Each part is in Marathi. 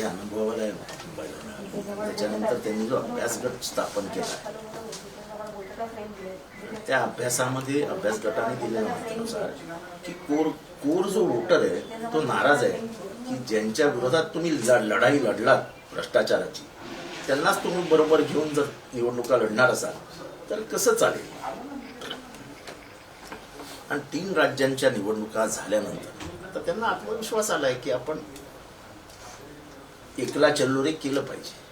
हे अनुभवाला आहे त्याच्यानंतर त्यांनी जो अभ्यास गट स्थापन केला त्या अभ्यासामध्ये अभ्यास गटाने दिलेल्या माहितीनुसार की कोर कोर जो वोटर आहे तो नाराज आहे की ज्यांच्या विरोधात तुम्ही लढाई लढलात भ्रष्टाचाराची त्यांनाच तुम्ही बरोबर घेऊन जर निवडणुका लढणार असाल तर कसं चालेल? आणि तीन राज्यांच्या निवडणुका झाल्यानंतर आता त्यांना आत्मविश्वास आलाय की आपण एकला चल्लोरे केलं पाहिजे.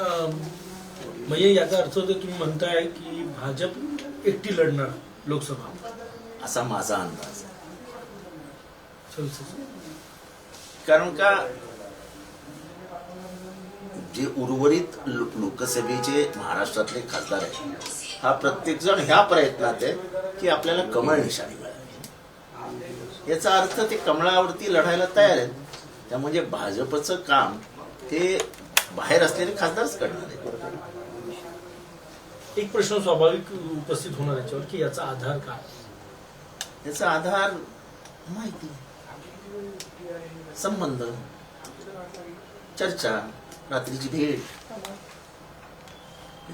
अं, म्हणजे याचा अर्थ होतो तुम्ही म्हणताय की भाजप एकटी लढणार लोकसभा. असा माझा अंदाज आहे. कारण का? जे उर्वरित लोकसभेचे महाराष्ट्रातले खासदार आहेत हा प्रत्येक जण ह्या प्रयत्नात आहे की आपल्याला कमळ निशाणी याचा अर्थ ते कमळावरती लढायला तयार आहेत. त्यामुळे भाजपचं काम ते बाहेर असलेले खासदारच करणार आहेत. एक प्रश्न स्वाभाविक उपस्थित होणार याच्यावर की याचा आधार काय? याचा आधार माहिती संबंध चर्चा रात्रीची भेट.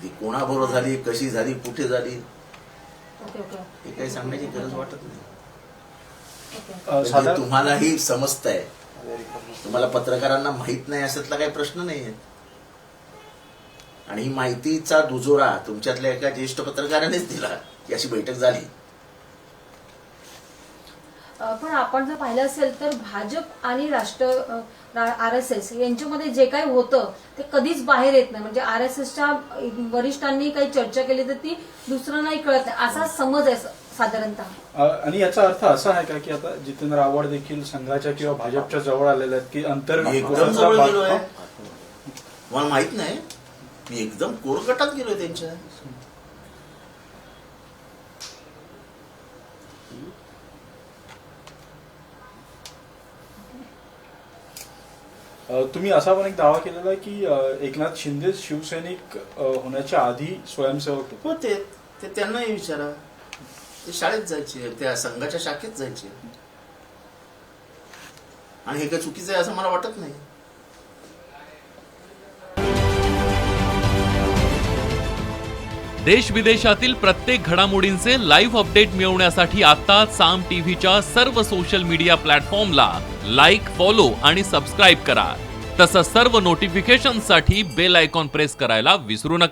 ती कोणाबरोबर झाली कशी झाली कुठे झाली ओके ओके. हे काही सांगण्याची गरज वाटत नाही. म्हणजे साधारण तुम्हालाही समजतंय. तुम्हाला पत्रकारांना माहीत नाही अशातला काही प्रश्न नाही आहे. आणि ही माहितीचा दुजोरा तुमच्यातल्या एका ज्येष्ठ पत्रकारानेच दिला की अशी बैठक झाली. अ, पण आपण जर पाहिलं असेल तर भाजप आणि राष्ट्र आर एस एस यांच्यामध्ये जे काही होतं ते कधीच बाहेर येत नाही. म्हणजे आर एस एसच्या वरिष्ठांनी काही चर्चा केली तर ती दुसऱ्यांनाही कळत नाही. असा समज आहे. साधारणतः. अ, आणि याचा अर्थ असा आहे का की आता जितेंद्र आव्हाड देखील संघाच्या किंवा भाजपच्या जवळ आलेले आहेत की अंतर मी एकदम जवळ गेलोय. मला माहीत नाही. मी एकदम कोरगटात गेलोय त्यांच्या. अ, तुम्ही असा पण एक दावा केलेला आहे की अ, एकनाथ शिंदे शिवसैनिक अ, होण्याच्या आधी स्वयंसेवक होते? होते. ते त्यांनाही विचारा. ती शाळेत जायची त्या संघाच्या शाखेत जायची. आणि हे काही चुकीचं आहे असं मला वाटत नाही. देश विदेशातील प्रत्येक घडामोडींचे लाईव्ह अपडेट मिळवण्यासाठी आता साम टीव्हीच्या सर्व सोशल मीडिया प्लॅटफॉर्मला लाईक फॉलो आणि सबस्क्राईब करा. तसंच सर्व नोटिफिकेशनसाठी बेल आयकॉन प्रेस करायला विसरू नका.